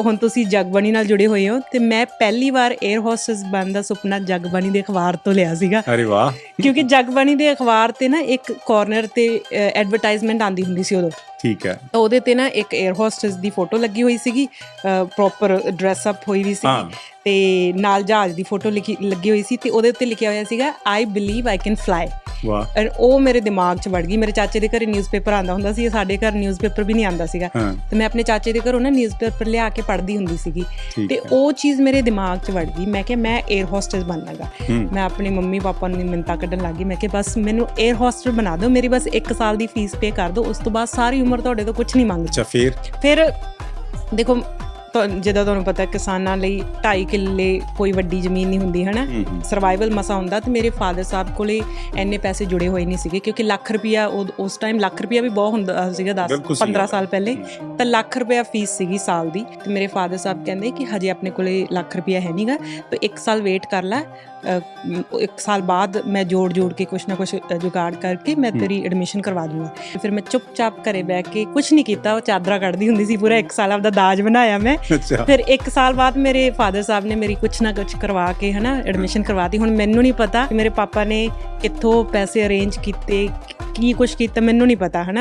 ਹੁਣ ਤੁਸੀਂ ਜਗਬਾਣੀ ਨਾਲ ਜੁੜੇ ਹੋਏ ਹੋ ਤੇ ਮੈਂ ਪਹਿਲੀ ਵਾਰ 에ਅਰ ਹੋਸਟਸ ਬਣਨ ਦਾ ਸੁਪਨਾ ਜਗਬਾਣੀ ਦੇ ਅਖਬਾਰ ਤੋਂ ਲਿਆ ਸੀਗਾ। ਅਰੇ ਵਾਹ। ਕਿਉਂਕਿ ਜਗਬਾਣੀ ਦੇ ਅਖਬਾਰ ਤੇ ਨਾ ਇੱਕ ਕਾਰਨਰ ਤੇ ਐਡਵਰਟਾਈਜ਼ਮੈਂਟ ਆਂਦੀ ਹੁੰਦੀ ਸੀ ਉਦੋਂ। ਠੀਕ ਹੈ। ਤਾਂ ਉਹਦੇ ਤੇ ਨਾ ਇੱਕ 에ਅਰ ਹੋਸਟਸ ਦੀ ਫੋਟੋ ਲੱਗੀ ਹੋਈ ਸੀਗੀ ਪ੍ਰੋਪਰ ਡਰੈਸ ਅਪ ਹੋਈ ਵੀ। ਸੀਗੀ। ਤੇ ਨਾਲ ਜਹਾਜ਼ ਦੀ ਫੋਟੋ ਲਿਖੀ ਲੱਗੀ ਹੋਈ ਸੀ ਤੇ ਉਹਦੇ ਉੱਤੇ ਲਿਖਿਆ ਹੋਇਆ ਸੀਗਾ I believe I can fly ਵਾਹ। ਐਂਡ ਉਹ ਮੇਰੇ ਦਿਮਾਗ 'ਚ ਵੜ ਗਈ। ਮੇਰੇ ਚਾਚੇ ਦੇ ਘਰੇ ਨਿਊਜ਼ਪੇਪਰ ਆਂਦਾ ਹੁੰਦਾ ਸੀ। ਸਾਡੇ ਘਰ ਨਿਊਜ਼ਪੇਪਰ ਵੀ ਨਹੀਂ ਆਂਦਾ ਸੀਗਾ। ਤੇ ਮੈਂ ਆਪਣੇ ਚਾਚੇ ਦੇ ਘਰੋਂ ਨਾ ਨਿਊਜ਼ਪੇਪਰ ਲਿਆ ਕੇ ਪੜ੍ਹਦੀ ਹੁੰਦੀ ਸੀਗੀ। ਤੇ ਉਹ ਚੀਜ਼ ਮੇਰੇ ਦਿਮਾਗ 'ਚ ਵੜ ਗਈ। ਮੈਂ ਕਿਹਾ ਮੈਂ 에ਅਰ ਹੋਸਟਸ ਬਣਨਾਗਾ ਮੈਂ ਆਪਣੇ ਮੰਮੀ ਪਾਪਾ ਨੂੰ ਮਿੰਤਾ ਕੱਢਣ ਲੱਗੀ ਮੈਂ ਕਿਹਾ ਬਸ ਮੈਨੂੰ 에ਅਰ ਹੋਸਟਸ ਬਣਾ ਦਿਓ। ਮੇਰੀ ਬਸ 1 ਸਾਲ ਦੀ ਫੀਸ ਪੇ ਕਰ ਦਿਓ। ਉਸ ਤੋਂ ਬਾਅਦ ਸਾਰੀ ਉਮਰ ਤੁਹਾਡੇ ਤੋਂ ਕੁਝ ਨਹੀਂ ਮੰਗਦੀ। ਅੱਛਾ ਫਿਰ? ਫਿਰ ਦੇਖੋ ਜਿੱਦਾਂ ਤੁਹਾਨੂੰ ਪਤਾ ਕਿਸਾਨਾਂ ਲਈ 2.5 ਕਿੱਲੇ ਕੋਈ ਵੱਡੀ ਜ਼ਮੀਨ ਨਹੀਂ ਹੁੰਦੀ ਹਨਾ? ਸਰਵਾਈਵਲ ਮਸਾ ਹੁੰਦਾ ਤੇ ਮੇਰੇ ਫਾਦਰ ਸਾਹਿਬ ਕੋਲੇ ਐਨੇ ਪੈਸੇ ਜੁੜੇ ਹੋਏ ਨਹੀਂ ਸੀਗੇ ਕਿਉਂਕਿ ਲੱਖ ਰੁਪਿਆ ਉਸ ਟਾਈਮ ਲੱਖ ਰੁਪਿਆ ਵੀ ਬਹੁਤ ਹੁੰਦਾ ਸੀਗਾ 10 ਬਿਲਕੁਲ ਸਹੀ 15 ਗੱਲ ਸਾਲ ਪਹਿਲੇ। ਤਾਂ ਲੱਖ ਰੁਪਿਆ ਫੀਸ ਸੀਗੀ ਸਾਲ ਦੀ ਤੇ ਮੇਰੇ ਫਾਦਰ ਸਾਹਿਬ ਕਹਿੰਦੇ ਕਿ ਹਜੇ ਆਪਣੇ ਕੋਲੇ ਲੱਖ ਰੁਪਿਆ ਹੈ ਨਹੀਂਗਾ ਤੇ ਇੱਕ ਸਾਲ ਵੇਟ ਕਰ ਲੈ। ਇੱਕ ਸਾਲ ਬਾਅਦ ਮੈਂ ਜੋੜ ਜੋੜ ਕੇ ਕੁਛ ਨਾ ਕੁਛ ਜੁਗਾੜ ਕਰਕੇ ਮੈਂ ਤੇਰੀ ਐਡਮਿਸ਼ਨ ਕਰਵਾ ਦੂੰਗਾ। ਫਿਰ ਮੈਂ ਚੁੱਪਚਾਪ ਘਰੇ ਬਹਿ ਕੇ ਕੁਛ ਨਹੀਂ ਕੀਤਾ ਉਹ ਚਾਦਰਾ ਕੱਢਦੀ ਹੁੰਦੀ ਸੀ ਪੂਰਾ ਇੱਕ ਸਾਲ ਆਪਦਾ ਦਾਜ ਬਣਾਇਆ ਮੈਂ। ਅੱਛਾ। ਫਿਰ 1 ਸਾਲ ਬਾਅਦ ਮੇਰੇ ਫਾਦਰ ਸਾਹਿਬ ਨੇ ਮੇਰੀ ਕੁਛ ਨਾ ਕੁਛ ਕਰਵਾ ਕੇ ਹਨਾ ਐਡਮਿਸ਼ਨ ਕਰਵਾਤੀ ਹੁਣ ਮੈਨੂੰ ਨਹੀਂ ਪਤਾ ਕਿ ਮੇਰੇ ਪਾਪਾ ਨੇ ਕਿੱਥੋਂ ਪੈਸੇ ਅਰੇਂਜ ਕੀਤੇ, ਕੀ ਕੁਛ ਕੀਤਾ, ਮੈਨੂੰ ਨਹੀਂ ਪਤਾ ਹਨਾ।